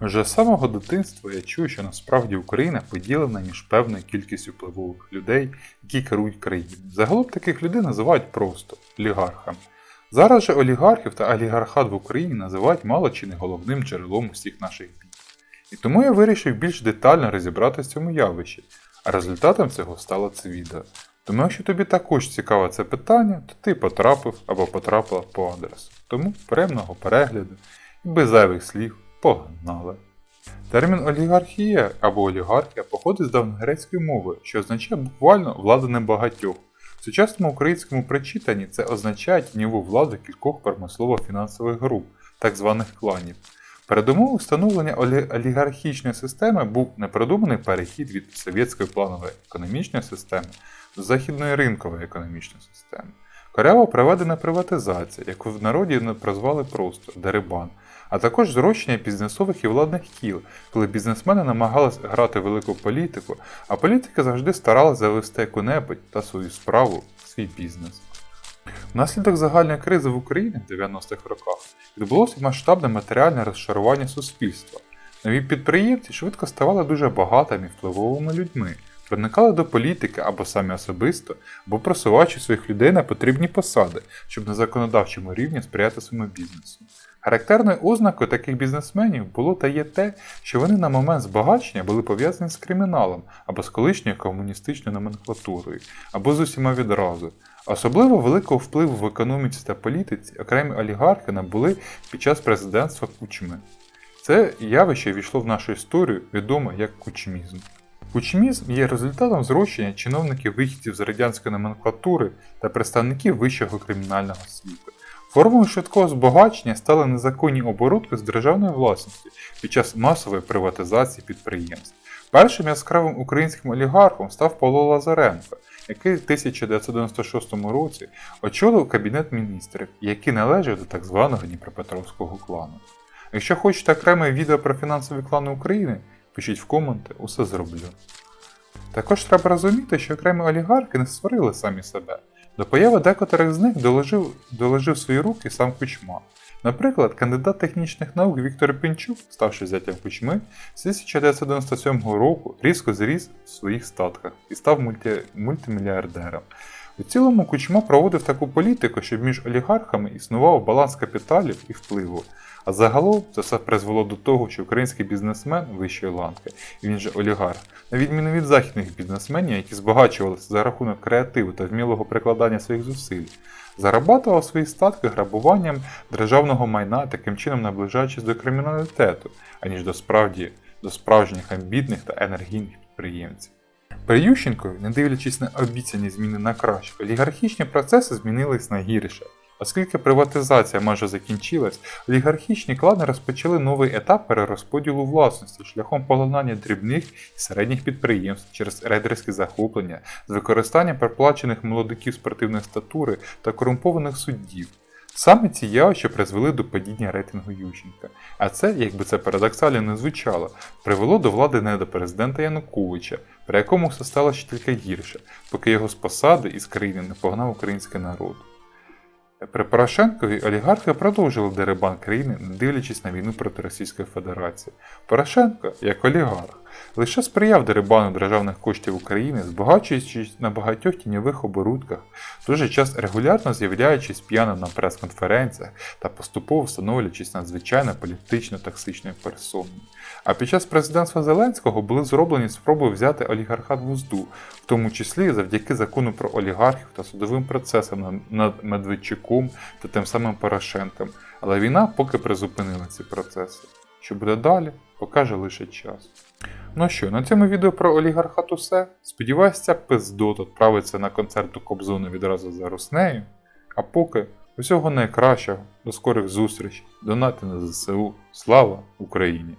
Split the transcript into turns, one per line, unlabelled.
Вже з самого дитинства я чую, що насправді Україна поділена між певною кількістю впливових людей, які керують країною. Загалом таких людей називають просто олігархами. Зараз же олігархів та олігархат в Україні називають мало чи не головним джерелом усіх наших бід. І тому я вирішив більш детально розібратися в цьому явищі, а результатом цього стало це відео. Тому якщо тобі також цікаве це питання, то ти потрапив або потрапила по адресу. Тому приємного перегляду і без зайвих слів погнали. Термін олігархія або олігархія походить з давньогрецької мови, що означає буквально влада небагатьох. В сучасному українському прочитанні це означає тіньову владу кількох промислово-фінансових груп, так званих кланів. Передумовою встановлення олі- олігархічної системи був непродуманий перехід від совєтської планової економічної системи до західної ринкової економічної системи. Коряво проведена приватизація, яку в народі прозвали просто дерибан, а також зрощення бізнесових і владних кіл, коли бізнесмени намагались грати велику політику, а політики завжди старалися завести яку-небудь та свою справу, свій бізнес. Внаслідок загальної кризи в Україні в 90-х роках відбулося масштабне матеріальне розшарування суспільства. Нові підприємці швидко ставали дуже багатими впливовими людьми, проникали до політики або самі особисто, або просуваючи своїх людей на потрібні посади, щоб на законодавчому рівні сприяти своєму бізнесу. Характерною ознакою таких бізнесменів було та є те, що вони на момент збагачення були пов'язані з криміналом або з колишньою комуністичною номенклатурою, або з усіма відразу. Особливо великого впливу в економіці та політиці окремі олігархи набули під час президентства Кучми. Це явище війшло в нашу історію відоме як кучмізм. Кучмізм є результатом зрощення чиновників вихідців з радянської номенклатури та представників вищого кримінального світу. Формою швидкого збагачення стали незаконні оборудки з державної власності під час масової приватизації підприємств. Першим яскравим українським олігархом став Павло Лазаренко, який в 1996 році очолив Кабінет міністрів, який належав до так званого Дніпропетровського клану. Якщо хочете окреме відео про фінансові клани України, пишіть в коменти, усе зроблю. Також треба розуміти, що окремі олігархи не створили самі себе. До появи декотрих з них доложив, доложив свої руки сам Кучма. Наприклад, кандидат технічних наук Віктор Пінчук, ставши зятям Кучми, з 1997 року різко зріс в своїх статках і став мульти, мультимільярдером. У цілому Кучма проводив таку політику, щоб між олігархами існував баланс капіталів і впливу. А загалом це все призвело до того, що український бізнесмен вищої ланки, він же олігарх, на відміну від західних бізнесменів, які збагачувалися за рахунок креативу та вмілого прикладання своїх зусиль, зарабатував свої статки грабуванням державного майна, таким чином наближаючись до криміналітету, аніж до справді до справжніх амбітних та енергійних підприємців. При Ющенкові, не дивлячись на обіцяні зміни на краще, олігархічні процеси змінились на гірше. Оскільки приватизація майже закінчилась, олігархічні клани розпочали новий етап перерозподілу власності шляхом поглинання дрібних і середніх підприємств через рейдерські захоплення з використанням проплачених молодиків спортивної статури та корумпованих суддів. Саме ці явища призвели до падіння рейтингу Ющенка, а це, якби це парадоксально не звучало, привело до влади недопрезидента Януковича, при якому все стало ще тільки гірше, поки його з посади і з країни не погнав український народ. При Порошенкові олігархи продовжили дерибан країни, не дивлячись на війну проти Російської Федерації. Порошенко, як олігарх, лише сприяв дерибану державних коштів України, збагачуючись на багатьох тіньових оборудках, в той же час регулярно з'являючись п'яним на прес-конференціях та поступово встановлюючись надзвичайно політично токсичною персоною. А під час президентства Зеленського були зроблені спроби взяти олігархат в узду, в тому числі завдяки закону про олігархів та судовим процесам над- Медведчуком та тим самим Порошенком. Але війна поки призупинила ці процеси. Що буде далі, покаже лише час. Ну що, на цьому відео про олігархат усе. Сподіваюся, пиздот відправиться на концерт у Кобзону відразу за Руснею. А поки усього найкращого, до скорих зустрічей, донати на ЗСУ. Слава Україні!